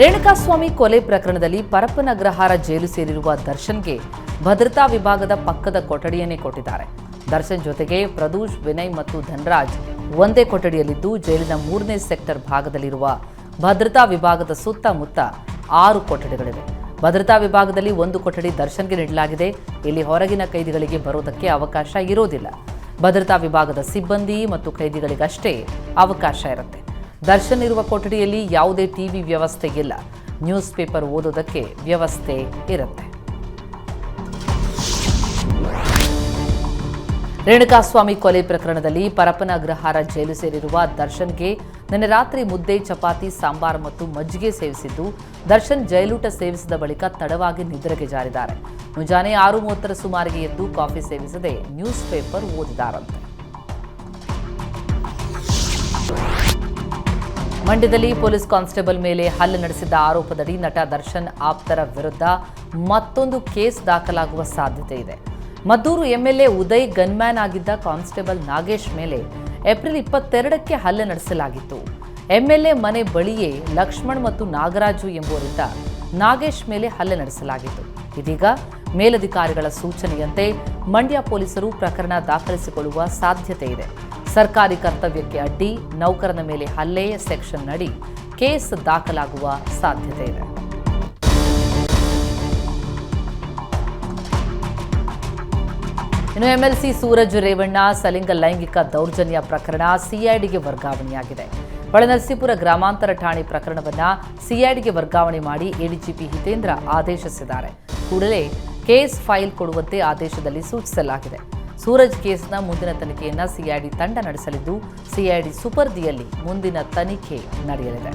ರೇಣುಕಾಸ್ವಾಮಿ ಕೊಲೆ ಪ್ರಕರಣದಲ್ಲಿ ಪರಪ್ಪನಗ್ರಹಾರ ಜೈಲು ಸೇರಿರುವ ದರ್ಶನ್ಗೆ ಭದ್ರತಾ ವಿಭಾಗದ ಪಕ್ಕದ ಕೊಠಡಿಯನ್ನೇ ಕೊಟ್ಟಿದ್ದಾರೆ. ದರ್ಶನ್ ಜೊತೆಗೆ ಪ್ರದೂಷ್, ವಿನಯ್ ಮತ್ತು ಧನ್ರಾಜ್ ಒಂದೇ ಕೊಠಡಿಯಲ್ಲಿದ್ದು, ಜೈಲಿನ ಮೂರನೇ ಸೆಕ್ಟರ್ ಭಾಗದಲ್ಲಿರುವ ಭದ್ರತಾ ವಿಭಾಗದ ಸುತ್ತಮುತ್ತ ಆರು ಕೊಠಡಿಗಳಿವೆ. ಭದ್ರತಾ ವಿಭಾಗದಲ್ಲಿ ಒಂದು ಕೊಠಡಿ ದರ್ಶನ್ಗೆ ನೀಡಲಾಗಿದೆ. ಇಲ್ಲಿ ಹೊರಗಿನ ಕೈದಿಗಳಿಗೆ ಬರೋದಕ್ಕೆ ಅವಕಾಶ ಇರೋದಿಲ್ಲ. ಭದ್ರತಾ ವಿಭಾಗದ ಸಿಬ್ಬಂದಿ ಮತ್ತು ಕೈದಿಗಳಿಗಷ್ಟೇ ಅವಕಾಶ ಇರುತ್ತೆ. ದರ್ಶನ್ ಇರುವ ಕೊಠಡಿಯಲ್ಲಿ ಯಾವುದೇ ಟಿವಿ ವ್ಯವಸ್ಥೆ ಇಲ್ಲ ನ್ಯೂಸ್ ಪೇಪರ್ ಓದೋದಕ್ಕೆ ವ್ಯವಸ್ಥೆ ಇರುತ್ತೆ. ರೇಣುಕಾಸ್ವಾಮಿ ಕೊಲೆ ಪ್ರಕರಣದಲ್ಲಿ ಪರಪನ ಅಗ್ರಹಾರ ಜೈಲು ಸೇರಿರುವ ದರ್ಶನ್ಗೆ ನಿನ್ನೆ ರಾತ್ರಿ ಮುದ್ದೆ, ಚಪಾತಿ, ಸಾಂಬಾರ್ ಮತ್ತು ಮಜ್ಜಿಗೆ ಸೇವಿಸಿದ್ದು, ದರ್ಶನ್ ಜೈಲೂಟ ಸೇವಿಸಿದ ಬಳಿಕ ತಡವಾಗಿ ನಿದ್ರೆಗೆ ಜಾರಿದ್ದಾರೆ. ಮುಂಜಾನೆ ಆರು ಮೂವತ್ತರ ಸುಮಾರಿಗೆ ಎದ್ದು ಕಾಫಿ ಸೇವಿಸದೆ ನ್ಯೂಸ್ ಪೇಪರ್ ಓದಿದಾರಂತೆ ಮಂಡ್ಯದಲ್ಲಿ ಪೊಲೀಸ್ ಕಾನ್ಸ್ಟೇಬಲ್ ಮೇಲೆ ಹಲ್ಲೆ ನಡೆಸಿದ್ದ ಆರೋಪದಡಿ ನಟ ದರ್ಶನ್ ಆಪ್ತರ ವಿರುದ್ಧ ಮತ್ತೊಂದು ಕೇಸ್ ದಾಖಲಾಗುವ ಸಾಧ್ಯತೆ ಇದೆ. ಮದ್ದೂರು ಎಂಎಲ್ಎ ಉದಯ್ ಗನ್ಮ್ಯಾನ್ ಆಗಿದ್ದ ಕಾನ್ಸ್ಟೇಬಲ್ ನಾಗೇಶ್ ಮೇಲೆ ಏಪ್ರಿಲ್ ಇಪ್ಪತ್ತೆರಡಕ್ಕೆ ಹಲ್ಲೆ ನಡೆಸಲಾಗಿತ್ತು. ಎಂಎಲ್ಎ ಮನೆ ಬಳಿಯೇ ಲಕ್ಷ್ಮಣ್ ಮತ್ತು ನಾಗರಾಜು ಎಂಬುವರಿಂದ ನಾಗೇಶ್ ಮೇಲೆ ಹಲ್ಲೆ ನಡೆಸಲಾಗಿತ್ತು. ಇದೀಗ ಮೇಲಧಿಕಾರಿಗಳ ಸೂಚನೆಯಂತೆ ಮಂಡ್ಯ ಪೊಲೀಸರು ಪ್ರಕರಣ ದಾಖಲಿಸಿಕೊಳ್ಳುವ ಸಾಧ್ಯತೆ ಇದೆ. ಸರ್ಕಾರಿ ಕರ್ತವ್ಯಕ್ಕೆ ಅಡ್ಡಿ, ನೌಕರನ ಮೇಲೆ ಹಲ್ಲೆ, ಸೆಕ್ಷನ್ ನಡಿ, ಕೇಸ್ ದಾಖಲಾಗುವ ಸಾಧ್ಯತೆ ಇದೆ. ಇನ್ನು ಎಂಎಲ್ಸಿ ಸೂರಜ್ ರೇವಣ್ಣ, ಸಲಿಂಗ ಲೈಂಗಿಕ ದೌರ್ಜನ್ಯ ಪ್ರಕರಣ ಸಿಐಡಿಗೆ ವರ್ಗಾವಣೆಯಾಗಿದೆ. ಹೊಳೆನರಸೀಪುರ ಗ್ರಾಮಾಂತರ ಠಾಣೆ ಪ್ರಕರಣವನ್ನು ಸಿಐಡಿಗೆ ವರ್ಗಾವಣೆ ಮಾಡಿ ಎಡಿಜಿಪಿ ಹಿತೇಂದ್ರ ಆದೇಶಿಸಿದ್ದಾರೆ. ಕೂಡಲೇ ಕೇಸ್ ಫೈಲ್ ಕೊಡುವಂತೆ ಆದೇಶದಲ್ಲಿ ಸೂಚಿಸಲಾಗಿದೆ. ಸೂರಜ್ ಕೇಸ್ನ ಮುಂದಿನ ತನಿಖೆಯನ್ನು ಸಿಐಡಿ ತಂಡ ನಡೆಸಲಿದ್ದು ಸಿಐಡಿ ಸುಪರ್ದಿಯಲ್ಲಿ ಮುಂದಿನ ತನಿಖೆ ನಡೆಯಲಿದೆ.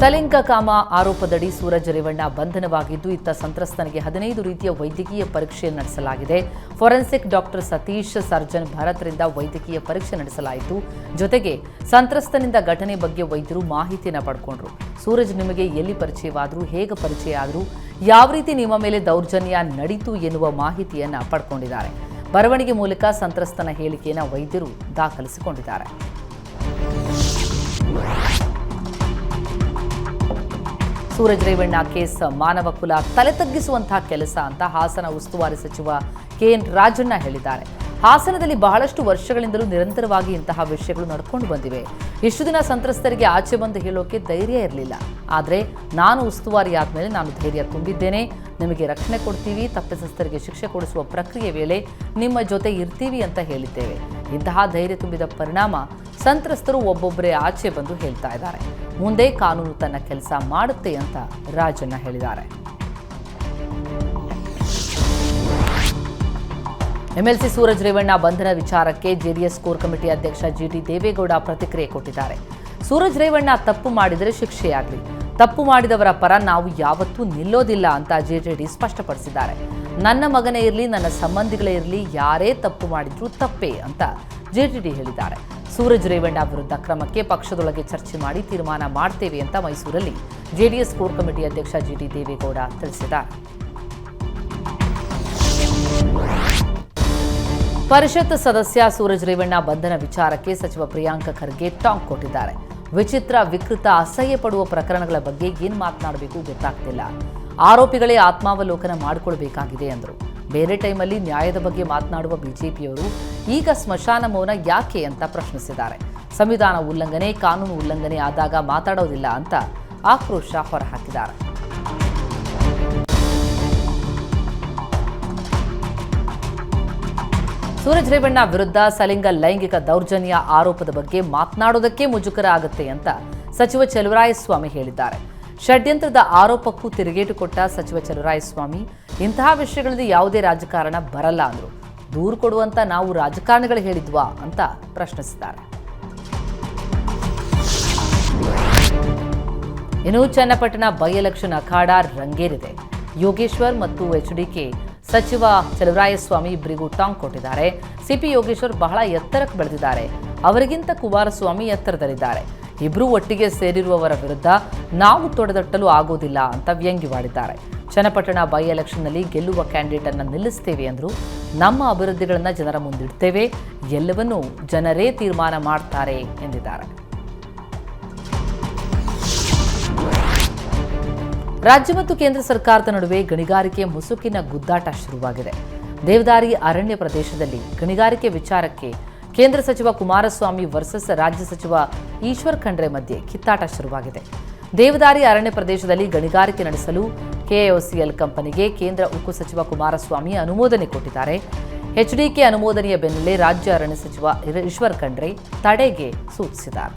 ಸಲಿಂಗ ಕಾಮ ಆರೋಪದಡಿ ಸೂರಜ್ ರೇವಣ್ಣ ಬಂಧನವಾಗಿದ್ದು, ಇತ್ತ ಸಂತ್ರಸ್ತನಿಗೆ ಹದಿನೈದು ರೀತಿಯ ವೈದ್ಯಕೀಯ ಪರೀಕ್ಷೆ ನಡೆಸಲಾಗಿದೆ. ಫೊರೆನ್ಸಿಕ್ ಡಾಕ್ಟರ್ ಸತೀಶ್ ಸರ್ಜನ್ ಭರತ್ರಿಂದ ವೈದ್ಯಕೀಯ ಪರೀಕ್ಷೆ ನಡೆಸಲಾಯಿತು. ಜೊತೆಗೆ ಸಂತ್ರಸ್ತನಿಂದ ಘಟನೆ ಬಗ್ಗೆ ವೈದ್ಯರು ಮಾಹಿತಿಯನ್ನು ಪಡ್ಕೊಂಡ್ರು. ಸೂರಜ್ ನಿಮಗೆ ಎಲ್ಲಿ ಪರಿಚಯವಾದರೂ, ಹೇಗೆ ಪರಿಚಯ ಆದರೂ, ಯಾವ ರೀತಿ ನಿಮ್ಮ ಮೇಲೆ ದೌರ್ಜನ್ಯ ನಡೀತು ಎನ್ನುವ ಮಾಹಿತಿಯನ್ನು ಪಡ್ಕೊಂಡಿದ್ದಾರೆ. ಬರವಣಿಗೆ ಮೂಲಕ ಸಂತ್ರಸ್ತನ ಹೇಳಿಕೆಯನ್ನು ವೈದ್ಯರು ದಾಖಲಿಸಿಕೊಂಡಿದ್ದಾರೆ. ಸೂರಜ್ ರೇವಣ್ಣ ಕೇಸ್ ಮಾನವ ಕುಲ ತಲೆ ತಗ್ಗಿಸುವಂತಹ ಕೆಲಸ ಅಂತ ಹಾಸನ ಉಸ್ತುವಾರಿ ಸಚಿವ ಕೆಎನ್ ರಾಜಣ್ಣ ಹೇಳಿದ್ದಾರೆ. ಹಾಸನದಲ್ಲಿ ಬಹಳಷ್ಟು ವರ್ಷಗಳಿಂದಲೂ ನಿರಂತರವಾಗಿ ಇಂತಹ ವಿಷಯಗಳು ನಡ್ಕೊಂಡು ಬಂದಿವೆ. ಇಷ್ಟು ದಿನ ಸಂತ್ರಸ್ತರಿಗೆ ಆಚೆ ಬಂದು ಹೇಳೋಕೆ ಧೈರ್ಯ ಇರಲಿಲ್ಲ. ಆದರೆ ನಾನು ಉಸ್ತುವಾರಿ ಆದಮೇಲೆ ನಾನು ಧೈರ್ಯ ತುಂಬಿದ್ದೇನೆ. ನಿಮಗೆ ರಕ್ಷಣೆ ಕೊಡ್ತೀವಿ, ತಪ್ಪಿತಸ್ಥರಿಗೆ ಶಿಕ್ಷೆ ಕೊಡಿಸುವ ಪ್ರಕ್ರಿಯೆ ವೇಳೆ ನಿಮ್ಮ ಜೊತೆ ಇರ್ತೀವಿ ಅಂತ ಹೇಳಿದ್ದೇವೆ. ಇಂತಹ ಧೈರ್ಯ ತುಂಬಿದ ಪರಿಣಾಮ ಸಂತ್ರಸ್ತರು ಒಬ್ಬೊಬ್ಬರೇ ಆಚೆ ಬಂದು ಹೇಳ್ತಾ ಇದ್ದಾರೆ. ಮುಂದೆ ಕಾನೂನು ತನ್ನ ಕೆಲಸ ಮಾಡುತ್ತೆ ಅಂತ ರಾಜಣ್ಣ ಹೇಳಿದ್ದಾರೆ. ಎಂಎಲ್ಸಿ ಸೂರಜ್ ರೇವಣ್ಣ ಬಂಧನ ವಿಚಾರಕ್ಕೆ ಜೆಡಿಎಸ್ ಕೋರ್ ಕಮಿಟಿ ಅಧ್ಯಕ್ಷ ಜಿಟಿ ದೇವೇಗೌಡ ಪ್ರತಿಕ್ರಿಯೆ ಕೊಟ್ಟಿದ್ದಾರೆ. ಸೂರಜ್ ರೇವಣ್ಣ ತಪ್ಪು ಮಾಡಿದರೆ ಶಿಕ್ಷೆಯಾಗಲಿ. ತಪ್ಪು ಮಾಡಿದವರ ಪರ ನಾವು ಯಾವತ್ತೂ ನಿಲ್ಲೋದಿಲ್ಲ ಅಂತ ಜೆಜೆಡಿ ಸ್ಪಷ್ಟಪಡಿಸಿದ್ದಾರೆ. ನನ್ನ ಮಗನೇ ಇರಲಿ, ನನ್ನ ಸಂಬಂಧಿಗಳೇ ಇರಲಿ, ಯಾರೇ ತಪ್ಪು ಮಾಡಿದ್ರು ತಪ್ಪೇ ಅಂತ ಜೆಟಿಡಿ ಹೇಳಿದ್ದಾರೆ. ಸೂರಜ್ ರೇವಣ್ಣ ವಿರುದ್ಧ ಕ್ರಮಕ್ಕೆ ಪಕ್ಷದೊಳಗೆ ಚರ್ಚೆ ಮಾಡಿ ತೀರ್ಮಾನ ಮಾಡ್ತೇವೆ ಅಂತ ಮೈಸೂರಲ್ಲಿ ಜೆಡಿಎಸ್ ಕೋರ್ ಕಮಿಟಿ ಅಧ್ಯಕ್ಷ ಜಿಟಿ ದೇವೇಗೌಡ ತಿಳಿಸಿದ್ದಾರೆ. ಪರಿಷತ್ ಸದಸ್ಯ ಸೂರಜ್ ರೇವಣ್ಣ ಬಂಧನ ವಿಚಾರಕ್ಕೆ ಸಚಿವ ಪ್ರಿಯಾಂಕ ಖರ್ಗೆ ಟಾಂಗ್ ಕೊಟ್ಟಿದ್ದಾರೆ. ವಿಚಿತ್ರ, ವಿಕೃತ ಅಸಹ್ಯ ಪಡುವ ಪ್ರಕರಣಗಳ ಬಗ್ಗೆ ಏನ್ ಮಾತನಾಡಬೇಕು ಗೊತ್ತಾಗ್ತಿಲ್ಲ. ಆರೋಪಿಗಳೇ ಆತ್ಮಾವಲೋಕನ ಮಾಡಿಕೊಳ್ಬೇಕಾಗಿದೆ ಎಂದರು ಬೇರೆ ಟೈಮಲ್ಲಿ ನ್ಯಾಯದ ಬಗ್ಗೆ ಮಾತನಾಡುವ ಬಿಜೆಪಿಯವರು ಈಗ ಸ್ಮಶಾನ ಮೌನ ಯಾಕೆ ಅಂತ ಪ್ರಶ್ನಿಸಿದ್ದಾರೆ. ಸಂವಿಧಾನ ಉಲ್ಲಂಘನೆ, ಕಾನೂನು ಉಲ್ಲಂಘನೆ ಆದಾಗ ಮಾತಾಡೋದಿಲ್ಲ ಅಂತ ಆಕ್ರೋಶ ಹೊರಹಾಕಿದ್ದಾರೆ. ಸೂರಜ್ ರೇವಣ್ಣ ವಿರುದ್ಧ ಸಲಿಂಗ ಲೈಂಗಿಕ ದೌರ್ಜನ್ಯ ಆರೋಪದ ಬಗ್ಗೆ ಮಾತನಾಡೋದಕ್ಕೆ ಮುಜುಗರ ಆಗುತ್ತೆ ಅಂತ ಸಚಿವ ಚೆಲುವರಾಯಸ್ವಾಮಿ ಹೇಳಿದ್ದಾರೆ. ಷಡ್ಯಂತ್ರದ ಆರೋಪಕ್ಕೂ ತಿರುಗೇಟು ಕೊಟ್ಟ ಸಚಿವ ಚಲುರಾಯಸ್ವಾಮಿ, ಇಂತಹ ವಿಷಯಗಳಲ್ಲಿ ಯಾವುದೇ ರಾಜಕಾರಣ ಬರಲ್ಲ ಅಂದರು. ದೂರು ಕೊಡುವಂತ ನಾವು ರಾಜಕಾರಣಿಗಳು ಹೇಳಿದ್ವಾ ಅಂತ ಪ್ರಶ್ನಿಸಿದ್ದಾರೆ. ಇನ್ನು ಚನ್ನಪಟ್ಟಣ ಬೈ ಎಲೆಕ್ಷನ್ ಅಖಾಡ ರಂಗೇರಿದೆ. ಯೋಗೇಶ್ವರ್ ಮತ್ತು ಎಚ್ಡಿಕೆ ಸಚಿವ ಚಲುವರಾಯಸ್ವಾಮಿ ಇಬ್ಬರಿಗೂ ಟಾಂಗ್ ಕೊಟ್ಟಿದ್ದಾರೆ. ಸಿಪಿ ಯೋಗೇಶ್ವರ್ ಬಹಳ ಎತ್ತರಕ್ಕೆ ಬೆಳೆದಿದ್ದಾರೆ. ಅವರಿಗಿಂತ ಕುಮಾರಸ್ವಾಮಿ ಎತ್ತರದಲ್ಲಿದ್ದಾರೆ. ಇಬ್ಬರೂ ಒಟ್ಟಿಗೆ ಸೇರಿರುವವರ ವಿರುದ್ಧ ನಾವು ತೊಡೆದಟ್ಟಲು ಆಗೋದಿಲ್ಲ ಅಂತ ವ್ಯಂಗ್ಯವಾಡಿದ್ದಾರೆ ಚನ್ನಪಟ್ಟಣ ಬೈ ಎಲೆಕ್ಷನ್ನಲ್ಲಿ ಗೆಲ್ಲುವ ಕ್ಯಾಂಡಿಡೇಟ್ ಅನ್ನು ನಿಲ್ಲಿಸ್ತೇವೆ ಎಂದರು ನಮ್ಮ ಅಭಿವೃದ್ಧಿಗಳನ್ನು ಜನರ ಮುಂದಿಡ್ತೇವೆ, ಎಲ್ಲವನ್ನೂ ಜನರೇ ತೀರ್ಮಾನ ಮಾಡ್ತಾರೆ ಎಂದಿದ್ದಾರೆ. ರಾಜ್ಯ ಮತ್ತು ಕೇಂದ್ರ ಸರ್ಕಾರದ ನಡುವೆ ಗಣಿಗಾರಿಕೆ ಮುಸುಕಿನ ಗುದ್ದಾಟ ಶುರುವಾಗಿದೆ. ದೇವದಾರಿ ಅರಣ್ಯ ಪ್ರದೇಶದಲ್ಲಿ ಗಣಿಗಾರಿಕೆ ವಿಚಾರಕ್ಕೆ ಕೇಂದ್ರ ಸಚಿವ ಕುಮಾರಸ್ವಾಮಿ ವರ್ಸಸ್ ರಾಜ್ಯ ಸಚಿವ ಈಶ್ವರ್ ಖಂಡ್ರೆ ಮಧ್ಯೆ ಕಿತ್ತಾಟ ಶುರುವಾಗಿದೆ. ದೇವದಾರಿ ಅರಣ್ಯ ಪ್ರದೇಶದಲ್ಲಿ ಗಣಿಗಾರಿಕೆ ನಡೆಸಲು ಕೆಎಒಸಿಎಲ್ ಕಂಪನಿಗೆ ಕೇಂದ್ರ ಉಕ್ಕು ಸಚಿವ ಕುಮಾರಸ್ವಾಮಿ ಅನುಮೋದನೆ ಕೊಟ್ಟಿದ್ದಾರೆ. ಎಚ್ಡಿಕೆ ಅನುಮೋದನೆಯ ಬೆನ್ನಲ್ಲೇ ರಾಜ್ಯ ಅರಣ್ಯ ಸಚಿವ ಈಶ್ವರ್ ಖಂಡ್ರೆ ತಡೆಗೆ ಸೂಚಿಸಿದ್ದಾರೆ.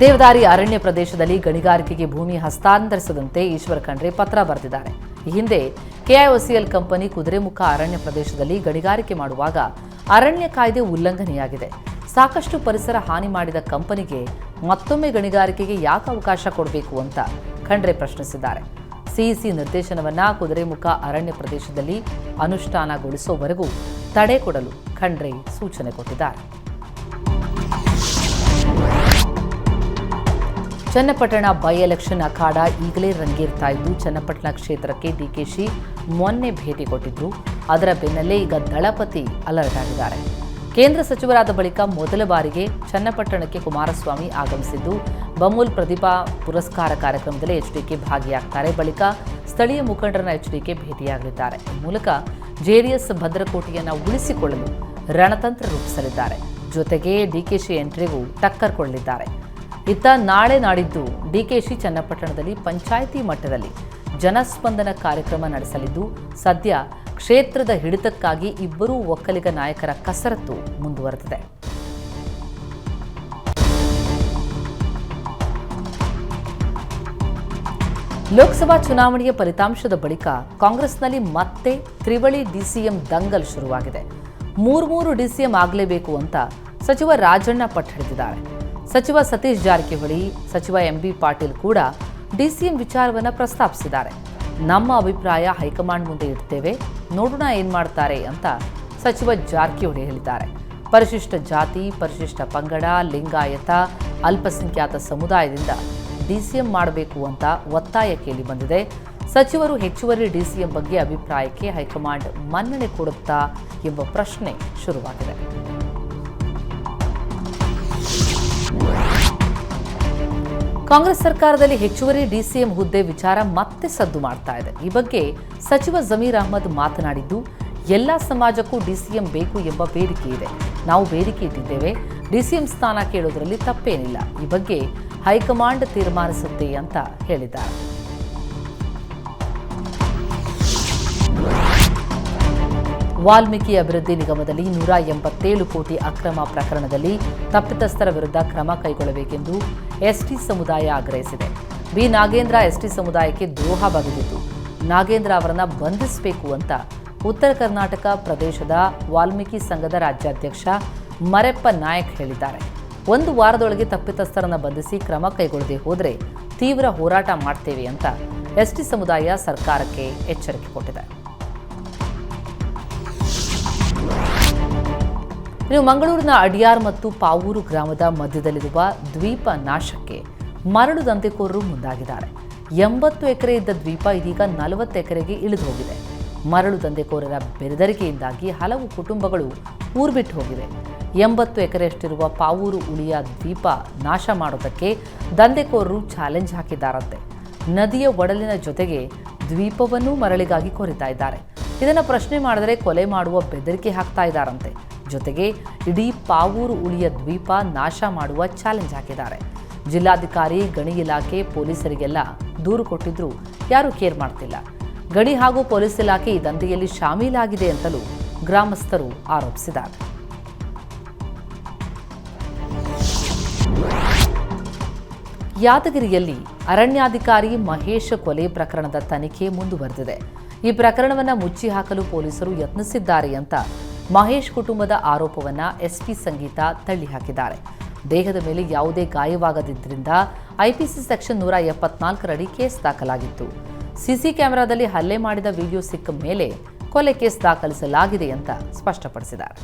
ದೇವದಾರಿ ಅರಣ್ಯ ಪ್ರದೇಶದಲ್ಲಿ ಗಣಿಗಾರಿಕೆಗೆ ಭೂಮಿ ಹಸ್ತಾಂತರಿಸದಂತೆ ಈಶ್ವರ್ ಖಂಡ್ರೆ ಪತ್ರ ಬರೆದಿದ್ದಾರೆ. ಈ ಹಿಂದೆ ಕೆಐಒಸಿಎಲ್ ಕಂಪನಿ ಕುದುರೆಮುಖ ಅರಣ್ಯ ಪ್ರದೇಶದಲ್ಲಿ ಗಣಿಗಾರಿಕೆ ಮಾಡುವಾಗ ಅರಣ್ಯ ಕಾಯ್ದೆ ಉಲ್ಲಂಘನೆಯಾಗಿದೆ. ಸಾಕಷ್ಟು ಪರಿಸರ ಹಾನಿ ಮಾಡಿದ ಕಂಪನಿಗೆ ಮತ್ತೊಮ್ಮೆ ಗಣಿಗಾರಿಕೆಗೆ ಯಾಕೆ ಅವಕಾಶ ಕೊಡಬೇಕು ಅಂತ ಖಂಡ್ರೆ ಪ್ರಶ್ನಿಸಿದ್ದಾರೆ. ಸಿಇಸಿ ನಿರ್ದೇಶನವನ್ನ ಕುದುರೆಮುಖ ಅರಣ್ಯ ಪ್ರದೇಶದಲ್ಲಿ ಅನುಷ್ಠಾನಗೊಳಿಸುವವರೆಗೂ ತಡೆ ಕೊಡಲು ಖಂಡ್ರೆ ಸೂಚನೆ ಕೊಟ್ಟಿದ್ದಾರೆ. ಚನ್ನಪಟ್ಟಣ ಬೈ ಎಲೆಕ್ಷನ್ ಅಖಾಡ ಈಗಲೇ ರಂಗೇರ್ತಾ ಇದ್ದು, ಚನ್ನಪಟ್ಟಣ ಕ್ಷೇತ್ರಕ್ಕೆ ಡಿಕೆಶಿ ಮೊನ್ನೆ ಭೇಟಿ ಕೊಟ್ಟಿದ್ರು. ಅದರ ಬೆನ್ನಲ್ಲೇ ಈಗ ದಳಪತಿ ಅಲರ್ಟ್ ಆಗಿದ್ದಾರೆ ಕೇಂದ್ರ ಸಚಿವರಾದ ಬಳಿಕ ಮೊದಲ ಬಾರಿಗೆ ಚನ್ನಪಟ್ಟಣಕ್ಕೆ ಕುಮಾರಸ್ವಾಮಿ ಆಗಮಿಸಿದ್ದು, ಬಮೂಲ್ ಪ್ರತಿಭಾ ಪುರಸ್ಕಾರ ಕಾರ್ಯಕ್ರಮದಲ್ಲಿ ಎಚ್ಡಿಕೆ ಭಾಗಿಯಾಗ್ತಾರೆ. ಬಳಿಕ ಸ್ಥಳೀಯ ಮುಖಂಡರನ್ನ ಎಚ್ಡಿಕೆ ಭೇಟಿಯಾಗಲಿದ್ದಾರೆ. ಮೂಲಕ ಜೆಡಿಎಸ್ ಭದ್ರಕೋಟೆಯನ್ನು ಉಳಿಸಿಕೊಳ್ಳಲು ರಣತಂತ್ರ ರೂಪಿಸಲಿದ್ದಾರೆ. ಜೊತೆಗೆ ಡಿಕೆಶಿ ಎಂಟ್ರಿಗೂ ಟಕ್ಕರ್ ಕೊಡಲಿದ್ದಾರೆ. ಇತ್ತ ನಾಳೆ ನಾಡಿದ್ದು ಡಿಕೆಶಿ ಚನ್ನಪಟ್ಟಣದಲ್ಲಿ ಪಂಚಾಯಿತಿ ಮಟ್ಟದಲ್ಲಿ ಜನಸ್ಪಂದನ ಕಾರ್ಯಕ್ರಮ ನಡೆಸಲಿದ್ದು, ಸದ್ಯ ಕ್ಷೇತ್ರದ ಹಿಡಿತಕ್ಕಾಗಿ ಇಬ್ಬರೂ ಒಕ್ಕಲಿಗ ನಾಯಕರ ಕಸರತ್ತು ಮುಂದುವರೆದಿದೆ. ಲೋಕಸಭಾ ಚುನಾವಣೆಯ ಫಲಿತಾಂಶದ ಬಳಿಕ ಕಾಂಗ್ರೆಸ್ನಲ್ಲಿ ಮತ್ತೆ ತ್ರಿವಳಿ ಡಿಸಿಎಂ ದಂಗಲ್ ಶುರುವಾಗಿದೆ. ಮೂರ್ಮೂರು ಮೂರು ಡಿಸಿಎಂ ಆಗಲೇಬೇಕು ಅಂತ ಸಚಿವ ರಾಜಣ್ಣ ಪಟ್ ಸಚಿವ ಸತೀಶ್ ಜಾರಕಿಹೊಳಿ, ಸಚಿವ ಎಂಬಿ ಪಾಟೀಲ್ ಕೂಡ ಡಿಸಿಎಂ ವಿಚಾರವನ್ನು ಪ್ರಸ್ತಾಪಿಸಿದ್ದಾರೆ. ನಮ್ಮ ಅಭಿಪ್ರಾಯ ಹೈಕಮಾಂಡ್ ಮುಂದೆ ಇಡ್ತೇವೆ, ನೋಡೋಣ ಏನು ಮಾಡ್ತಾರೆ ಅಂತ ಸಚಿವ ಜಾರಕಿಹೊಳಿ ಹೇಳಿದ್ದಾರೆ. ಪರಿಶಿಷ್ಟ ಜಾತಿ, ಪರಿಶಿಷ್ಟ ಪಂಗಡ, ಲಿಂಗಾಯತ, ಅಲ್ಪಸಂಖ್ಯಾತ ಸಮುದಾಯದಿಂದ ಡಿಸಿಎಂ ಮಾಡಬೇಕು ಅಂತ ಒತ್ತಾಯ ಕೇಳಿ ಬಂದಿದೆ. ಸಚಿವರು ಹೆಚ್ಚುವರಿ ಡಿಸಿಎಂ ಬಗ್ಗೆ ಅಭಿಪ್ರಾಯಕ್ಕೆ ಹೈಕಮಾಂಡ್ ಮನ್ನಣೆ ಕೊಡುತ್ತಾ ಎಂಬ ಪ್ರಶ್ನೆ ಶುರುವಾಗಿದೆ. ಕಾಂಗ್ರೆಸ್ ಸರ್ಕಾರದಲ್ಲಿ ಹೆಚ್ಚುವರಿ ಡಿಸಿಎಂ ಹುದ್ದೆ ವಿಚಾರ ಮತ್ತೆ ಸದ್ದು ಮಾಡ್ತಾ ಇದೆ. ಈ ಬಗ್ಗೆ ಸಚಿವ ಜಮೀರ್ ಅಹಮದ್ ಮಾತನಾಡಿದ್ದು, ಎಲ್ಲ ಸಮಾಜಕ್ಕೂ ಡಿಸಿಎಂ ಬೇಕು ಎಂಬ ಬೇಡಿಕೆ ಇದೆ. ನಾವು ಬೇಡಿಕೆ ಇಟ್ಟಿದ್ದೇವೆ. ಡಿಸಿಎಂ ಸ್ಥಾನ ಕೇಳೋದರಲ್ಲಿ ತಪ್ಪೇನಿಲ್ಲ. ಈ ಬಗ್ಗೆ ಹೈಕಮಾಂಡ್ ತೀರ್ಮಾನಿಸುತ್ತೆ ಅಂತ ಹೇಳಿದ್ದಾರೆ. ವಾಲ್ಮೀಕಿ ಅಭಿವೃದ್ಧಿ ನಿಗಮದಲ್ಲಿ ನೂರ ಎಂಬತ್ತೇಳು ಕೋಟಿ ಅಕ್ರಮ ಪ್ರಕರಣದಲ್ಲಿ ತಪ್ಪಿತಸ್ಥರ ವಿರುದ್ಧ ಕ್ರಮ ಕೈಗೊಳ್ಳಬೇಕೆಂದು ಎಸ್ಟಿ ಸಮುದಾಯ ಆಗ್ರಹಿಸಿದೆ. ಬಿ. ನಾಗೇಂದ್ರ ಎಸ್ಟಿ ಸಮುದಾಯಕ್ಕೆ ದ್ರೋಹ ಬಗೆದಿದ್ದು, ನಾಗೇಂದ್ರ ಅವರನ್ನ ಬಂಧಿಸಬೇಕು ಅಂತ ಉತ್ತರ ಕರ್ನಾಟಕ ಪ್ರದೇಶದ ವಾಲ್ಮೀಕಿ ಸಂಘದ ರಾಜ್ಯಾಧ್ಯಕ್ಷ ಮರೆಪ್ಪ ನಾಯಕ್ ಹೇಳಿದ್ದಾರೆ. ಒಂದು ವಾರದೊಳಗೆ ತಪ್ಪಿತಸ್ಥರನ್ನು ಬಂಧಿಸಿ ಕ್ರಮ ಕೈಗೊಳ್ಳದೆ ಹೋದರೆ ತೀವ್ರ ಹೋರಾಟ ಮಾಡ್ತೇವೆ ಅಂತ ಎಸ್ಟಿ ಸಮುದಾಯ ಸರ್ಕಾರಕ್ಕೆ ಎಚ್ಚರಿಕೆ ಕೊಟ್ಟಿದೆ. ಇನ್ನು ಮಂಗಳೂರಿನ ಅಡಿಯಾರ್ ಮತ್ತು ಪಾವೂರು ಗ್ರಾಮದ ಮಧ್ಯದಲ್ಲಿರುವ ದ್ವೀಪ ನಾಶಕ್ಕೆ ಮರಳು ದಂಧೆಕೋರರು ಮುಂದಾಗಿದ್ದಾರೆ. ಎಂಬತ್ತು ಎಕರೆ ಇದ್ದ ದ್ವೀಪ ಇದೀಗ ನಲವತ್ತು ಎಕರೆಗೆ ಇಳಿದು ಹೋಗಿದೆ ಮರಳು ದಂಧೆಕೋರರ ಬೆದರಿಕೆಯಿಂದಾಗಿ ಹಲವು ಕುಟುಂಬಗಳು ಊರ್ಬಿಟ್ಟು ಹೋಗಿವೆ. ಎಂಬತ್ತು ಎಕರೆಯಷ್ಟಿರುವ ಪಾವೂರು ಉಳಿಯ ದ್ವೀಪ ನಾಶ ಮಾಡೋದಕ್ಕೆ ದಂಧೆಕೋರರು ಚಾಲೆಂಜ್ ಹಾಕಿದ್ದಾರಂತೆ. ನದಿಯ ಒಡಲಿನ ಜೊತೆಗೆ ದ್ವೀಪವನ್ನೂ ಮರಳಿಗಾಗಿ ಕೋರಿತಾ ಇದ್ದಾರೆ. ಇದನ್ನು ಪ್ರಶ್ನೆ ಮಾಡಿದರೆ ಕೊಲೆ ಮಾಡುವ ಬೆದರಿಕೆ ಹಾಕ್ತಾ ಇದ್ದಾರಂತೆ. ಜೊತೆಗೆ ಇಡೀ ಪಾವೂರು ಉಳಿಯ ದ್ವೀಪ ನಾಶ ಮಾಡುವ ಚಾಲೆಂಜ್ ಹಾಕಿದ್ದಾರೆ. ಜಿಲ್ಲಾಧಿಕಾರಿ, ಗಣಿ ಇಲಾಖೆ ಪೊಲೀಸರಿಗೆಲ್ಲ ದೂರು ಕೊಟ್ಟಿದ್ರೂ. ಯಾರೂ ಕೇರ್ ಮಾಡ್ತಿಲ್ಲ. ಗಣಿ ಹಾಗೂ ಪೊಲೀಸ್ ಇಲಾಖೆ ಈ ದಂಧೆಯಲ್ಲಿ ಶಾಮೀಲಾಗಿದೆ ಅಂತಲೂ ಗ್ರಾಮಸ್ಥರು ಆರೋಪಿಸಿದ್ದಾರೆ. ಯಾದಗಿರಿಯಲ್ಲಿ ಅರಣ್ಯಾಧಿಕಾರಿ ಮಹೇಶ್ ಕೊಲೆ ಪ್ರಕರಣದ ತನಿಖೆ ಮುಂದುವರೆದಿದೆ. ಈ ಪ್ರಕರಣವನ್ನು ಮುಚ್ಚಿ ಹಾಕಲು ಪೊಲೀಸರು ಯತ್ನಿಸಿದ್ದಾರೆ ಅಂತ ಮಹೇಶ್ ಕುಟುಂಬದ ಆರೋಪವನ್ನ ಎಸ್ಪಿ ಸಂಗೀತ ತಳ್ಳಿಹಾಕಿದ್ದಾರೆ. ದೇಹದ ಮೇಲೆ ಯಾವುದೇ ಗಾಯವಾಗದಿದ್ದರಿಂದ ಐಪಿಸಿ ಸೆಕ್ಷನ್ ನೂರ ಎಪ್ಪತ್ನಾಲ್ಕರಡಿ ಕೇಸ್ ದಾಖಲಾಗಿತ್ತು. ಸಿಸಿ ಕ್ಯಾಮೆರಾದಲ್ಲಿ ಹಲ್ಲೆ ಮಾಡಿದ ವಿಡಿಯೋ ಸಿಕ್ಕ ಮೇಲೆ ಕೊಲೆ ಕೇಸ್ ದಾಖಲಿಸಲಾಗಿದೆ ಅಂತ ಸ್ಪಷ್ಟಪಡಿಸಿದ್ದಾರೆ.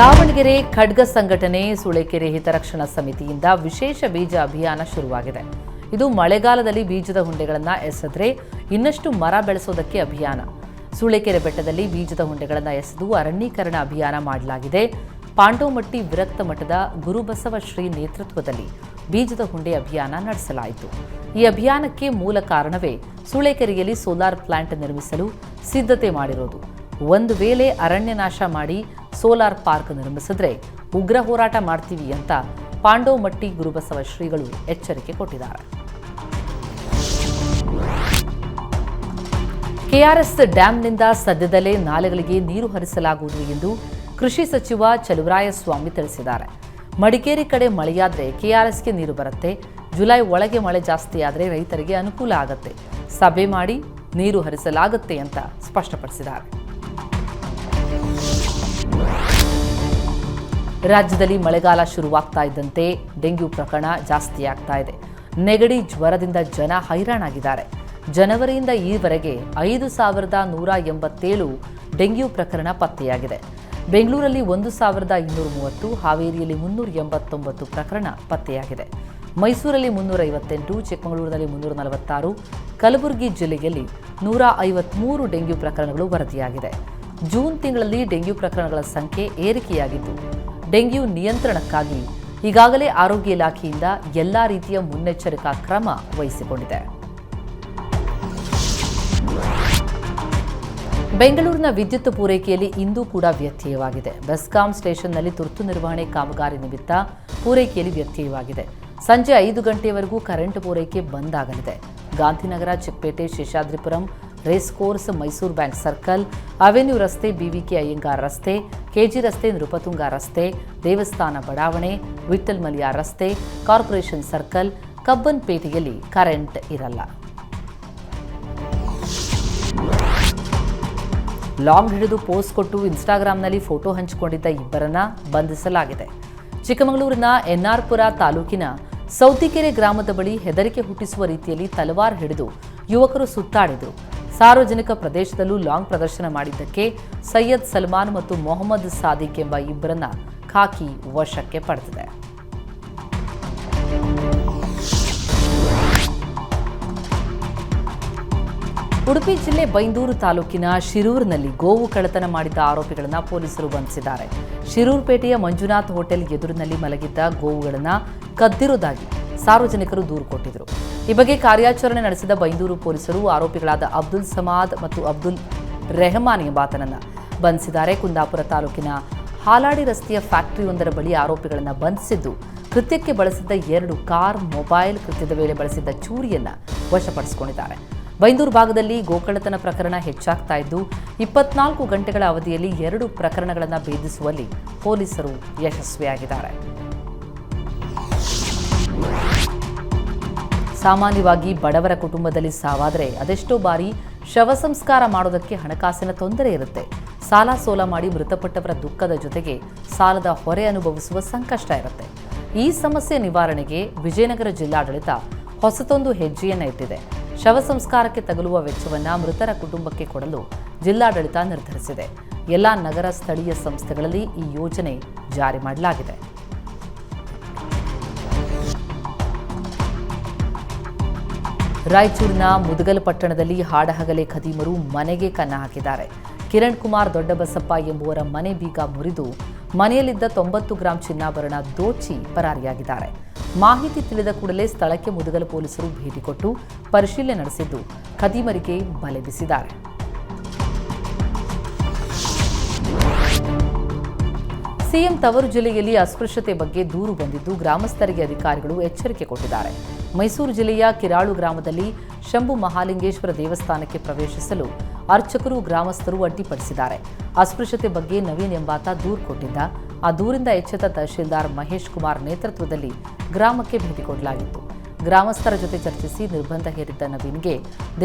ದಾವಣಗೆರೆ ಖಡ್ಗ ಸಂಘಟನೆ ಸುಳೆಕೆರೆ ಹಿತರಕ್ಷಣಾ ಸಮಿತಿಯಿಂದ ವಿಶೇಷ ಬೀಜ ಅಭಿಯಾನ ಶುರುವಾಗಿದೆ. ಇದು ಮಳೆಗಾಲದಲ್ಲಿ ಬೀಜದ ಹುಂಡೆಗಳನ್ನು ಎಸೆದ್ರೆ ಇನ್ನಷ್ಟು ಮರ ಬೆಳೆಸೋದಕ್ಕೆ ಅಭಿಯಾನ. ಸುಳೆಕೆರೆ ಬೆಟ್ಟದಲ್ಲಿ ಬೀಜದ ಹುಂಡೆಗಳನ್ನು ಎಸೆದು ಅರಣ್ಯೀಕರಣ ಅಭಿಯಾನ ಮಾಡಲಾಗಿದೆ. ಪಾಂಡೋಮಟ್ಟಿ ವಿರಕ್ತ ಮಠದ ಗುರುಬಸವ ಶ್ರೀ ನೇತೃತ್ವದಲ್ಲಿ ಬೀಜದ ಹುಂಡೆ ಅಭಿಯಾನ ನಡೆಸಲಾಯಿತು. ಈ ಅಭಿಯಾನಕ್ಕೆ ಮೂಲ ಕಾರಣವೇ ಸುಳೆಕೆರೆಯಲ್ಲಿ ಸೋಲಾರ್ ಪ್ಲಾಂಟ್ ನಿರ್ಮಿಸಲು ಸಿದ್ಧತೆ ಮಾಡಿರೋದು. ಒಂದು ವೇಳೆ ಅರಣ್ಯ ನಾಶ ಮಾಡಿ ಸೋಲಾರ್ ಪಾರ್ಕ್ ನಿರ್ಮಿಸಿದ್ರೆ ಉಗ್ರ ಹೋರಾಟ ಮಾಡ್ತೀವಿ ಅಂತ ಪಾಂಡೋಮಟ್ಟಿ ಗುರುಬಸವ ಶ್ರೀಗಳು ಎಚ್ಚರಿಕೆ ಕೊಟ್ಟಿದ್ದಾರೆ. ಕೆಆರ್ಎಸ್ ಡ್ಯಾಂನಿಂದ ಸದ್ಯದಲ್ಲೇ ನಾಲೆಗಳಿಗೆ ನೀರು ಹರಿಸಲಾಗುವುದು ಎಂದು ಕೃಷಿ ಸಚಿವ ಚಲುವರಾಯಸ್ವಾಮಿ ತಿಳಿಸಿದ್ದಾರೆ. ಮಡಿಕೇರಿ ಕಡೆ ಮಳೆಯಾದರೆ ಕೆಆರ್ಎಸ್ಗೆ ನೀರು ಬರುತ್ತೆ. ಜುಲೈ ಒಳಗೆ ಮಳೆ ಜಾಸ್ತಿ ಆದರೆ ರೈತರಿಗೆ ಅನುಕೂಲ ಆಗತ್ತೆ. ಸಭೆ ಮಾಡಿ ನೀರು ಹರಿಸಲಾಗುತ್ತೆ ಅಂತ ಸ್ಪಷ್ಟಪಡಿಸಿದ್ದಾರೆ. ರಾಜ್ಯದಲ್ಲಿ ಮಳೆಗಾಲ ಶುರುವಾಗ್ತಾ ಇದ್ದಂತೆ ಡೆಂಗ್ಯೂ ಪ್ರಕರಣ ಜಾಸ್ತಿ ಆಗ್ತಾ ಇದೆ. ನೆಗಡಿ ಜ್ವರದಿಂದ ಜನ ಹೈರಾಣಾಗಿದ್ದಾರೆ. ಜನವರಿಯಿಂದ ಈವರೆಗೆ ಐದು ಸಾವಿರದ ನೂರ ಎಂಬತ್ತೇಳು ಡೆಂಗ್ಯೂ ಪ್ರಕರಣ ಪತ್ತೆಯಾಗಿದೆ. ಬೆಂಗಳೂರಲ್ಲಿ ಒಂದು ಸಾವಿರದ ಇನ್ನೂರ ಮೂವತ್ತು, ಹಾವೇರಿಯಲ್ಲಿ ಮುನ್ನೂರ ಎಂಬತ್ತೊಂಬತ್ತು ಪ್ರಕರಣ ಪತ್ತೆಯಾಗಿದೆ. ಮೈಸೂರಲ್ಲಿ ಮುನ್ನೂರ ಐವತ್ತೆಂಟು, ಚಿಕ್ಕಮಗಳೂರಿನಲ್ಲಿ ಮುನ್ನೂರ ನಲವತ್ತಾರು, ಕಲಬುರಗಿ ಜಿಲ್ಲೆಯಲ್ಲಿ ನೂರ ಐವತ್ಮೂರು ಡೆಂಗ್ಯೂ ಪ್ರಕರಣಗಳು ವರದಿಯಾಗಿದೆ. ಜೂನ್ ತಿಂಗಳಲ್ಲಿ ಡೆಂಗ್ಯೂ ಪ್ರಕರಣಗಳ ಸಂಖ್ಯೆ ಏರಿಕೆಯಾಗಿದ್ದು ಡೆಂಗ್ಯೂ ನಿಯಂತ್ರಣಕ್ಕಾಗಿ ಈಗಾಗಲೇ ಆರೋಗ್ಯ ಇಲಾಖೆಯಿಂದ ಎಲ್ಲಾ ರೀತಿಯ ಮುನ್ನೆಚ್ಚರಿಕಾ ಕ್ರಮ ವಹಿಸಿಕೊಂಡಿದೆ. ಬೆಂಗಳೂರಿನ ವಿದ್ಯುತ್ ಪೂರೈಕೆಯಲ್ಲಿ ಇಂದೂ ಕೂಡ ವ್ಯತ್ಯಯವಾಗಿದೆ. ಬೆಸ್ಕಾಂ ಸ್ಟೇಷನ್ನಲ್ಲಿ ತುರ್ತು ನಿರ್ವಹಣೆ ಕಾಮಗಾರಿ ನಿಮಿತ್ತ ಪೂರೈಕೆಯಲ್ಲಿ ವ್ಯತ್ಯಯವಾಗಿದೆ. ಸಂಜೆ ಐದು ಗಂಟೆಯವರೆಗೂ ಕರೆಂಟ್ ಪೂರೈಕೆ ಬಂದ್ ಆಗಲಿದೆ. Gandhinagar, Chickpet, Seshadripuram race course, Mysuru bank circle, avenue ರಸ್ತೆ, ಬಿವಿಕೆ ಅಯ್ಯಂಗಾರ್ ರಸ್ತೆ, ಕೆಜಿ ರಸ್ತೆ, ನೃಪತುಂಗ ರಸ್ತೆ, ದೇವಸ್ಥಾನ ಬಡಾವಣೆ ವಿಠಲ್ ಮಲಿಯಾ ರಸ್ತೆ, ಕಾರ್ಪೊರೇಷನ್ ಸರ್ಕಲ್, ಕಬ್ಬನ್ ಪೇಟೆಯಲ್ಲಿ ಕರೆಂಟ್ ಇರಲ್ಲ. ಲಾಂಗ್ ಹಿಡಿದು ಪೋಸ್ಟ್ ಕೊಟ್ಟು ಇನ್ಸ್ಟಾಗ್ರಾಂನಲ್ಲಿ ಫೋಟೋ ಹಂಚಿಕೊಂಡಿದ್ದ ಇಬ್ಬರನ್ನ ಬಂಧಿಸಲಾಗಿದೆ. ಚಿಕ್ಕಮಗಳೂರಿನ ಎನ್ಆರ್ಪುರ ತಾಲೂಕಿನ ಸೌತಿಕೆರೆ ಗ್ರಾಮದ ಬಳಿ ಹೆದರಿಕೆ ಹುಟ್ಟಿಸುವ ರೀತಿಯಲ್ಲಿ ತಲವಾರ್ ಹಿಡಿದು ಯುವಕರು ಸುತ್ತಾಡಿದರು. ಸಾರ್ವಜನಿಕ ಪ್ರದೇಶದಲ್ಲೂ ಲಾಂಗ್ ಪ್ರದರ್ಶನ ಮಾಡಿದ್ದಕ್ಕೆ ಸೈಯದ್ ಸಲ್ಮಾನ್ ಮತ್ತು ಮೊಹಮ್ಮದ್ ಸಾದಿಕ್ ಎಂಬ ಇಬ್ಬರನ್ನ ಖಾಕಿ ವಶಕ್ಕೆ ಪಡೆದಿದೆ. ಉಡುಪಿ ಜಿಲ್ಲೆ ಬೈಂದೂರು ತಾಲೂಕಿನ ಶಿರೂರಿನಲ್ಲಿ ಗೋವು ಕಳ್ಳತನ ಮಾಡಿದ್ದ ಆರೋಪಿಗಳನ್ನು ಪೊಲೀಸರು ಬಂಧಿಸಿದ್ದಾರೆ. ಶಿರೂರ್ಪೇಟೆಯ ಮಂಜುನಾಥ್ ಹೋಟೆಲ್ ಎದುರಿನಲ್ಲಿ ಮಲಗಿದ್ದ ಗೋವುಗಳನ್ನು ಕದ್ದಿರುವುದಾಗಿ ಸಾರ್ವಜನಿಕರು ದೂರು ಕೊಟ್ಟಿದ್ದರು ಈ ಬಗ್ಗೆ ಕಾರ್ಯಾಚರಣೆ ನಡೆಸಿದ ಬೈಂದೂರು ಪೊಲೀಸರು, ಆರೋಪಿಗಳಾದ ಅಬ್ದುಲ್ ಸಮಾದ್ ಮತ್ತು ಅಬ್ದುಲ್ ರೆಹಮಾನ್ ಎಂಬಾತನನ್ನು ಬಂಧಿಸಿದ್ದಾರೆ. ಕುಂದಾಪುರ ತಾಲೂಕಿನ ಹಾಲಾಡಿ ರಸ್ತೆಯ ಫ್ಯಾಕ್ಟರಿಯೊಂದರ ಬಳಿ ಆರೋಪಿಗಳನ್ನು ಬಂಧಿಸಿದ್ದು, ಕೃತ್ಯಕ್ಕೆ ಬಳಸಿದ್ದ ಎರಡು ಕಾರ್, ಮೊಬೈಲ್, ಕೃತ್ಯದ ವೇಳೆ ಬಳಸಿದ್ದ ಚೂರಿಯನ್ನು ವಶಪಡಿಸಿಕೊಂಡಿದ್ದಾರೆ. ಬೈಂದೂರು ಭಾಗದಲ್ಲಿ ಗೋಕಳತನ ಪ್ರಕರಣ ಹೆಚ್ಚಾಗ್ತಾ ಇದ್ದು, ಇಪ್ಪತ್ನಾಲ್ಕು ಗಂಟೆಗಳ ಅವಧಿಯಲ್ಲಿ ಎರಡು ಪ್ರಕರಣಗಳನ್ನು ಭೇದಿಸುವಲ್ಲಿ ಪೊಲೀಸರು ಯಶಸ್ವಿಯಾಗಿದ್ದಾರೆ. ಸಾಮಾನ್ಯವಾಗಿ ಬಡವರ ಕುಟುಂಬದಲ್ಲಿ ಸಾವಾದರೆ ಅದೆಷ್ಟೋ ಬಾರಿ ಶವ ಸಂಸ್ಕಾರ ಮಾಡೋದಕ್ಕೆ ಹಣಕಾಸಿನ ತೊಂದರೆ ಇರುತ್ತೆ. ಸಾಲ ಸೋಲ ಮಾಡಿ ಮೃತಪಟ್ಟವರ ದುಃಖದ ಜೊತೆಗೆ ಸಾಲದ ಹೊರೆ ಅನುಭವಿಸುವ ಸಂಕಷ್ಟ ಇರುತ್ತೆ. ಈ ಸಮಸ್ಯೆ ನಿವಾರಣೆಗೆ ವಿಜಯನಗರ ಜಿಲ್ಲಾಡಳಿತ ಹೊಸತೊಂದು ಹೆಜ್ಜೆಯನ್ನ ಇಟ್ಟಿದೆ. ಶವ ಸಂಸ್ಕಾರಕ್ಕೆ ತಗುಲುವ ವೆಚ್ಚವನ್ನು ಮೃತರ ಕುಟುಂಬಕ್ಕೆ ಕೊಡಲು ಜಿಲ್ಲಾಡಳಿತ ನಿರ್ಧರಿಸಿದೆ. ಎಲ್ಲ ನಗರ ಸ್ಥಳೀಯ ಸಂಸ್ಥೆಗಳಲ್ಲಿ ಈ ಯೋಜನೆ ಜಾರಿ ಮಾಡಲಾಗಿದೆ. ರಾಯಚೂರಿನ ಮುದಗಲ್ ಪಟ್ಟಣದಲ್ಲಿ ಹಾಡಹಗಲೆ ಖದೀಮರು ಮನೆಗೆ ಕನ್ನ ಹಾಕಿದ್ದಾರೆ. ಕಿರಣ್ ಕುಮಾರ್ ದೊಡ್ಡಬಸಪ್ಪ ಎಂಬುವರ ಮನೆ ಬೀಗ ಮುರಿದು ಮನೆಯಲ್ಲಿದ್ದ ತೊಂಬತ್ತು ಗ್ರಾಂ ಚಿನ್ನಾಭರಣ ದೋಚಿ ಪರಾರಿಯಾಗಿದ್ದಾರೆ. ಮಾಹಿತಿ ತಿಳಿದ ಕೂಡಲೇ ಸ್ಥಳಕ್ಕೆ ಮುದಗಲ್ ಪೊಲೀಸರು ಭೇಟಿ ಕೊಟ್ಟು ಪರಿಶೀಲನೆ ನಡೆಸಿದ್ದು ಖದೀಮರಿಗೆ ಬಲೆ ಬೀಸಿದ್ದಾರೆ. ಸಿಎಂ ತವರು ಜಿಲ್ಲೆಯಲ್ಲಿ ಅಸ್ಪೃಶ್ಯತೆ ಬಗ್ಗೆ ದೂರು ಬಂದಿದ್ದು ಗ್ರಾಮಸ್ಥರಿಗೆ ಅಧಿಕಾರಿಗಳು ಎಚ್ಚರಿಕೆ ಕೊಟ್ಟಿದ್ದಾರೆ. ಮೈಸೂರು ಜಿಲ್ಲೆಯ ಕಿರಾಳು ಗ್ರಾಮದಲ್ಲಿ ಶಂಭು ಮಹಾಲಿಂಗೇಶ್ವರ ದೇವಸ್ಥಾನಕ್ಕೆ ಪ್ರವೇಶಿಸಲು ಅರ್ಚಕರು ಗ್ರಾಮಸ್ಥರು ಅಡ್ಡಿಪಡಿಸಿದ್ದಾರೆ. ಅಸ್ಪೃಶ್ಯತೆ ಬಗ್ಗೆ ನವೀನ್ ಎಂಬಾತ ದೂರು ಕೊಟ್ಟಿದ್ದ. ಆ ದೂರಿಂದ ಎಚ್ಚೆತ್ತ ತಹಶೀಲ್ದಾರ್ ಮಹೇಶ್ ಕುಮಾರ್ ನೇತೃತ್ವದಲ್ಲಿ ಗ್ರಾಮಕ್ಕೆ ಭೇಟಿ ಕೊಡಲಾಗಿತ್ತು. ಗ್ರಾಮಸ್ಥರ ಜೊತೆ ಚರ್ಚಿಸಿ ನಿರ್ಬಂಧ ಹೇರಿದ್ದ ನವೀನ್ಗೆ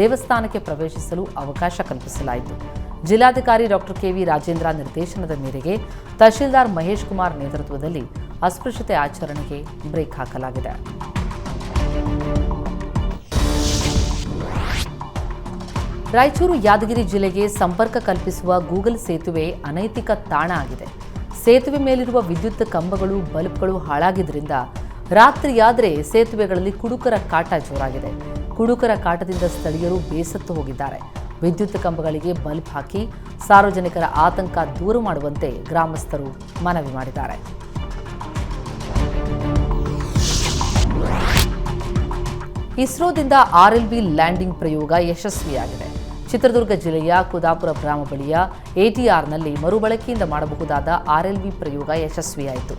ದೇವಸ್ಥಾನಕ್ಕೆ ಪ್ರವೇಶಿಸಲು ಅವಕಾಶ ಕಲ್ಪಿಸಲಾಯಿತು. ಜಿಲ್ಲಾಧಿಕಾರಿ ಡಾಕ್ಟರ್ ಕೆವಿ ರಾಜೇಂದ್ರ ನಿರ್ದೇಶನದ ಮೇರೆಗೆ ತಹಶೀಲ್ದಾರ್ ಮಹೇಶ್ ಕುಮಾರ್ ನೇತೃತ್ವದಲ್ಲಿ ಅಸ್ಪೃಶ್ಯತೆ ಆಚರಣೆಗೆ ಬ್ರೇಕ್ ಹಾಕಲಾಗಿದೆ. ರಾಯಚೂರು ಯಾದಗಿರಿ ಜಿಲ್ಲೆಗೆ ಸಂಪರ್ಕ ಕಲ್ಪಿಸುವ ಗೂಗಲ್ ಸೇತುವೆ ಅನೈತಿಕ ತಾಣ ಆಗಿದೆ. ಸೇತುವೆ ಮೇಲಿರುವ ವಿದ್ಯುತ್ ಕಂಬಗಳು, ಬಲ್ಬ್ಗಳು ಹಾಳಾಗಿದ್ದರಿಂದ ರಾತ್ರಿಯಾದರೆ ಸೇತುವೆಗಳಲ್ಲಿ ಕುಡುಕರ ಕಾಟ ಜೋರಾಗಿದೆ. ಕುಡುಕರ ಕಾಟದಿಂದ ಸ್ಥಳೀಯರು ಬೇಸತ್ತು ಹೋಗಿದ್ದಾರೆ. ವಿದ್ಯುತ್ ಕಂಬಗಳಿಗೆ ಬಲ್ಬ್ ಹಾಕಿ ಸಾರ್ವಜನಿಕರ ಆತಂಕ ದೂರು ಮಾಡುವಂತೆ ಗ್ರಾಮಸ್ಥರು ಮನವಿ ಮಾಡಿದ್ದಾರೆ. ಇಸ್ರೋದಿಂದ ಆರ್ಎಲ್ಬಿ ಲ್ಯಾಂಡಿಂಗ್ ಪ್ರಯೋಗ ಯಶಸ್ವಿಯಾಗಿದೆ. ಚಿತ್ರದುರ್ಗ ಜಿಲ್ಲೆಯ ಕುದಾಪುರ ಗ್ರಾಮ ಬಳಿಯ ಎಟಿಆರ್ನಲ್ಲಿ ಮರುಬಳಕೆಯಿಂದ ಮಾಡಬಹುದಾದ ಆರ್ಎಲ್ವಿ ಪ್ರಯೋಗ ಯಶಸ್ವಿಯಾಯಿತು.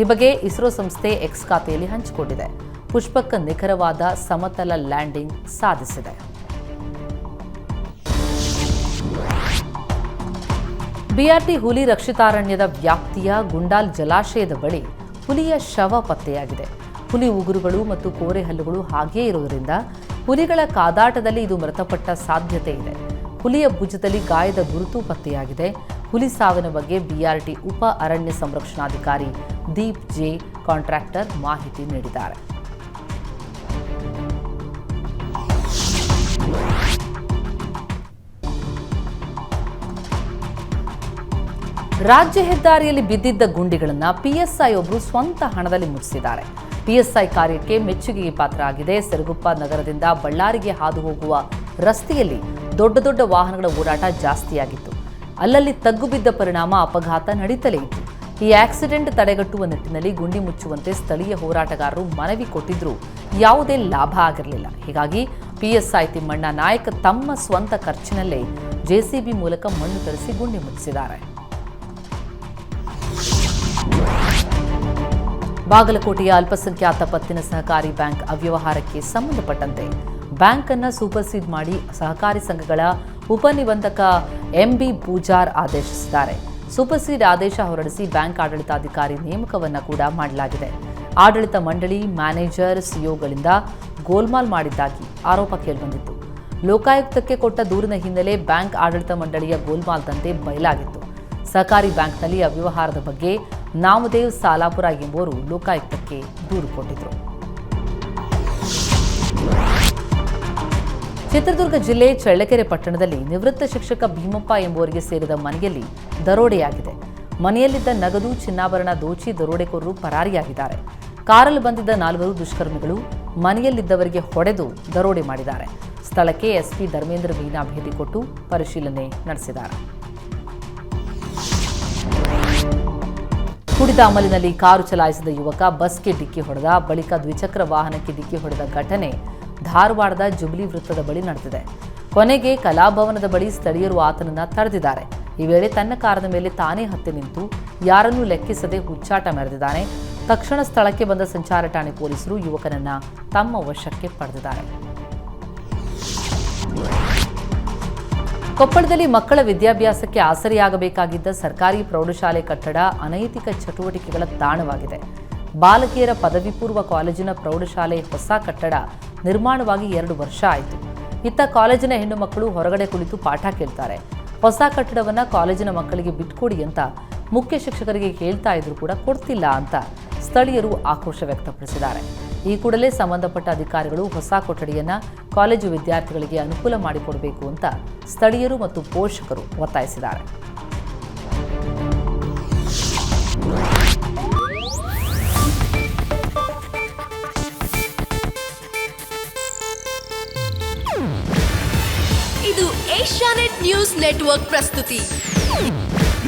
ಈ ಬಗ್ಗೆ ಇಸ್ರೋ ಸಂಸ್ಥೆ ಎಕ್ಸ್ ಖಾತೆಯಲ್ಲಿ ಹಂಚಿಕೊಂಡಿದೆ. ಪುಷ್ಪಕ್ಕ ನಿಖರವಾದ ಸಮತಲ ಲ್ಯಾಂಡಿಂಗ್ ಸಾಧಿಸಿದೆ. ಬಿಆರ್ಟಿ ಹುಲಿ ರಕ್ಷಿತಾರಣ್ಯದ ವ್ಯಾಪ್ತಿಯ ಗುಂಡಾಲ್ ಜಲಾಶಯದ ಬಳಿ ಹುಲಿಯ ಶವ ಪತ್ತೆಯಾಗಿದೆ. ಹುಲಿ ಉಗುರುಗಳು ಮತ್ತು ಕೋರೆ ಹಲ್ಲುಗಳು ಹಾಗೇ ಇರುವುದರಿಂದ ಹುಲಿಗಳ ಕಾದಾಟದಲ್ಲಿ ಇದು ಮೃತಪಟ್ಟ ಸಾಧ್ಯತೆ ಇದೆ. ಹುಲಿಯ ಭುಜದಲ್ಲಿ ಗಾಯದ ಗುರುತು ಪತ್ತೆಯಾಗಿದೆ. ಹುಲಿ ಸಾವಿನ ಬಗ್ಗೆ ಬಿಆರ್ಟಿ ಉಪ ಅರಣ್ಯ ಸಂರಕ್ಷಣಾಧಿಕಾರಿ ದೀಪ್ ಜೆ ಕಾಂಟ್ರಾಕ್ಟರ್ ಮಾಹಿತಿ ನೀಡಿದ್ದಾರೆ. ರಾಜ್ಯ ಹೆದ್ದಾರಿಯಲ್ಲಿ ಬಿದ್ದಿದ್ದ ಗುಂಡಿಗಳನ್ನು ಪಿಎಸ್ಐ ಒಬ್ಬರು ಸ್ವಂತ ಹಣದಲ್ಲಿ ಮುಚ್ಚಿಸಿದ್ದಾರೆ ಪಿಎಸ್ಐ ಕಾರ್ಯಕ್ಕೆ ಮೆಚ್ಚುಗೆಗೆ ಪಾತ್ರ ಆಗಿದೆ ಸಿರುಗುಪ್ಪ ನಗರದಿಂದ ಬಳ್ಳಾರಿಗೆ ಹಾದು ಹೋಗುವ ರಸ್ತೆಯಲ್ಲಿ ದೊಡ್ಡ ದೊಡ್ಡ ವಾಹನಗಳ ಓಡಾಟ ಜಾಸ್ತಿಯಾಗಿತ್ತು. ಅಲ್ಲಲ್ಲಿ ತಗ್ಗು ಬಿದ್ದ ಪರಿಣಾಮ ಅಪಘಾತ ನಡೀತಲೇ ಇತ್ತು. ಈ ಆಕ್ಸಿಡೆಂಟ್ ತಡೆಗಟ್ಟುವ ನಿಟ್ಟಿನಲ್ಲಿ ಗುಂಡಿ ಮುಚ್ಚುವಂತೆ ಸ್ಥಳೀಯ ಹೋರಾಟಗಾರರು ಮನವಿ ಕೊಟ್ಟಿದ್ರೂ ಯಾವುದೇ ಲಾಭ ಆಗಿರಲಿಲ್ಲ. ಹೀಗಾಗಿ ಪಿಎಸ್ಐ ತಿಮ್ಮಣ್ಣ ನಾಯಕ ತಮ್ಮ ಸ್ವಂತ ಖರ್ಚಿನಲ್ಲೇ ಜೆಸಿಬಿ ಮೂಲಕ ಮಣ್ಣು ತರಿಸಿ ಗುಂಡಿ ಮುಚ್ಚಿಸಿದ್ದಾರೆ. ಬಾಗಲಕೋಟೆಯ ಅಲ್ಪಸಂಖ್ಯಾತ ಪತ್ತಿನ ಸಹಕಾರಿ ಬ್ಯಾಂಕ್ ಅವ್ಯವಹಾರಕ್ಕೆ ಸಂಬಂಧಪಟ್ಟಂತೆ ಬ್ಯಾಂಕ್ ಸೂಪರ್ ಸೂಪರ್ಸೀಡ್ ಮಾಡಿ ಸಹಕಾರಿ ಸಂಘಗಳ ಉಪನಿಬಂಧಕ ಎಂಬಿ ಪೂಜಾರ್ ಆದೇಶಿಸಿದ್ದಾರೆ. ಸೂಪರ್ಸೀಡ್ ಆದೇಶ ಹೊರಡಿಸಿ ಬ್ಯಾಂಕ್ ಆಡಳಿತಾಧಿಕಾರಿ ನೇಮಕವನ್ನ ಕೂಡ ಮಾಡಲಾಗಿದೆ. ಆಡಳಿತ ಮಂಡಳಿ ಮ್ಯಾನೇಜರ್ ಸಿಒಗಳಿಂದ ಗೋಲ್ಮಾಲ್ ಮಾಡಿದ್ದಾಗಿ ಆರೋಪ ಕೇಳಿಬಂದಿತ್ತು. ಲೋಕಾಯುಕ್ತಕ್ಕೆ ಕೊಟ್ಟ ದೂರಿನ ಹಿನ್ನೆಲೆ ಬ್ಯಾಂಕ್ ಆಡಳಿತ ಮಂಡಳಿಯ ಗೋಲ್ಮಾಲ್ ದಂಧೆ ಬಯಲಾಗಿತ್ತು. ಸಹಕಾರಿ ಬ್ಯಾಂಕ್ನಲ್ಲಿ ಅವ್ಯವಹಾರದ ಬಗ್ಗೆ ನಾಮದೇವ್ ಸಾಲಾಪುರ ಎಂಬುವರು ಲೋಕಾಯುಕ್ತಕ್ಕೆ ದೂರು ಕೊಟ್ಟಿದ್ರು. ಚಿತ್ರದುರ್ಗ ಜಿಲ್ಲೆ ಚಳ್ಳಕೆರೆ ಪಟ್ಟಣದಲ್ಲಿ ನಿವೃತ್ತ ಶಿಕ್ಷಕ ಭೀಮಪ್ಪ ಎಂಬುವರಿಗೆ ಸೇರಿದ ಮನೆಯಲ್ಲಿ ದರೋಡೆಯಾಗಿದೆ. ಮನೆಯಲ್ಲಿದ್ದ ನಗದು, ಚಿನ್ನಾಭರಣ ದೋಚಿ ದರೋಡೆಕೋರರು ಪರಾರಿಯಾಗಿದ್ದಾರೆ. ಕಾರಲ್ಲಿ ಬಂದಿದ್ದ ನಾಲ್ವರು ದುಷ್ಕರ್ಮಿಗಳು ಮನೆಯಲ್ಲಿದ್ದವರಿಗೆ ಹೊಡೆದು ದರೋಡೆ ಮಾಡಿದ್ದಾರೆ. ಸ್ಥಳಕ್ಕೆ ಎಸ್ಪಿ ಧರ್ಮೇಂದ್ರ ಮೀನಾ ಭೇಟಿ ಕೊಟ್ಟು ಪರಿಶೀಲನೆ ನಡೆಸಿದ್ದಾರೆ. ಕುಡಿದ ಅಮಲಿನಲ್ಲಿ ಕಾರು ಚಲಾಯಿಸಿದ ಯುವಕ ಬಸ್ಗೆ ಡಿಕ್ಕಿ ಹೊಡೆದ ಬಳಿಕ ದ್ವಿಚಕ್ರ ವಾಹನಕ್ಕೆ ಡಿಕ್ಕಿ ಹೊಡೆದ ಘಟನೆ ಧಾರವಾಡದ ಜುಬ್ಲಿ ವೃತ್ತದ ಬಳಿ ನಡೆದಿದೆ. ಕೊನೆಗೆ ಕಲಾಭವನದ ಬಳಿ ಸ್ಥಳೀಯರು ಆತನನ್ನ ತಡೆದಿದ್ದಾರೆ. ಈ ವೇಳೆ ತನ್ನ ಕಾರದ ಮೇಲೆ ತಾನೇ ಹತ್ತಿ ನಿಂತು ಯಾರನ್ನೂ ಲೆಕ್ಕಿಸದೆ ಹುಚ್ಚಾಟ ಮೆರೆದಿದ್ದಾನೆ ತಕ್ಷಣ ಸ್ಥಳಕ್ಕೆ ಬಂದ ಸಂಚಾರ ಠಾಣೆ ಪೊಲೀಸರು ಯುವಕನನ್ನ ತಮ್ಮ ವಶಕ್ಕೆ ಪಡೆದಿದ್ದಾರೆ. ಕೊಪ್ಪಳದಲ್ಲಿ ಮಕ್ಕಳ ವಿದ್ಯಾಭ್ಯಾಸಕ್ಕೆ ಆಸರೆಯಾಗಬೇಕಾಗಿದ್ದ ಸರ್ಕಾರಿ ಪ್ರೌಢಶಾಲೆ ಕಟ್ಟಡ ಅನೈತಿಕ ಚಟುವಟಿಕೆಗಳ ತಾಣವಾಗಿದೆ. ಬಾಲಕಿಯರ ಪದವಿ ಪೂರ್ವ ಕಾಲೇಜಿನ ಪ್ರೌಢಶಾಲೆ ಹೊಸ ಕಟ್ಟಡ ನಿರ್ಮಾಣವಾಗಿ ಎರಡು ವರ್ಷ ಆಯಿತು. ಇತ್ತ ಕಾಲೇಜಿನ ಹೆಣ್ಣು ಮಕ್ಕಳು ಹೊರಗಡೆ ಕುಳಿತು ಪಾಠ ಕೇಳ್ತಾರೆ. ಹೊಸ ಕಟ್ಟಡವನ್ನು ಕಾಲೇಜಿನ ಮಕ್ಕಳಿಗೆ ಬಿಟ್ಕೊಡಿ ಅಂತ ಮುಖ್ಯ ಶಿಕ್ಷಕರಿಗೆ ಹೇಳ್ತಾ ಇದ್ರು ಕೂಡ ಕೊಡ್ತಿಲ್ಲ ಅಂತ ಸ್ಥಳೀಯರು ಆಕ್ರೋಶ ವ್ಯಕ್ತಪಡಿಸಿದ್ದಾರೆ. ಈ ಕೂಡಲೇ ಸಂಬಂಧಪಟ್ಟ ಅಧಿಕಾರಿಗಳು ಹೊಸ ಕೊಠಡಿಯನ್ನು ಕಾಲೇಜು ವಿದ್ಯಾರ್ಥಿಗಳಿಗೆ ಅನುಕೂಲ ಮಾಡಿಕೊಡಬೇಕು ಅಂತ ಸ್ಥಳೀಯರು ಮತ್ತು ಪೋಷಕರು ಒತ್ತಾಯಿಸಿದ್ದಾರೆ. ಇದು ಏಷ್ಯಾನೆಟ್ ನ್ಯೂಸ್ ನೆಟ್ವರ್ಕ್ ಪ್ರಸ್ತುತಿ.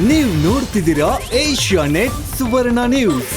ನೀವು ನೋಡ್ತಿದ್ದೀರಾ ಏಷ್ಯಾ ನೆಟ್ ಸುವರ್ಣ ನ್ಯೂಸ್.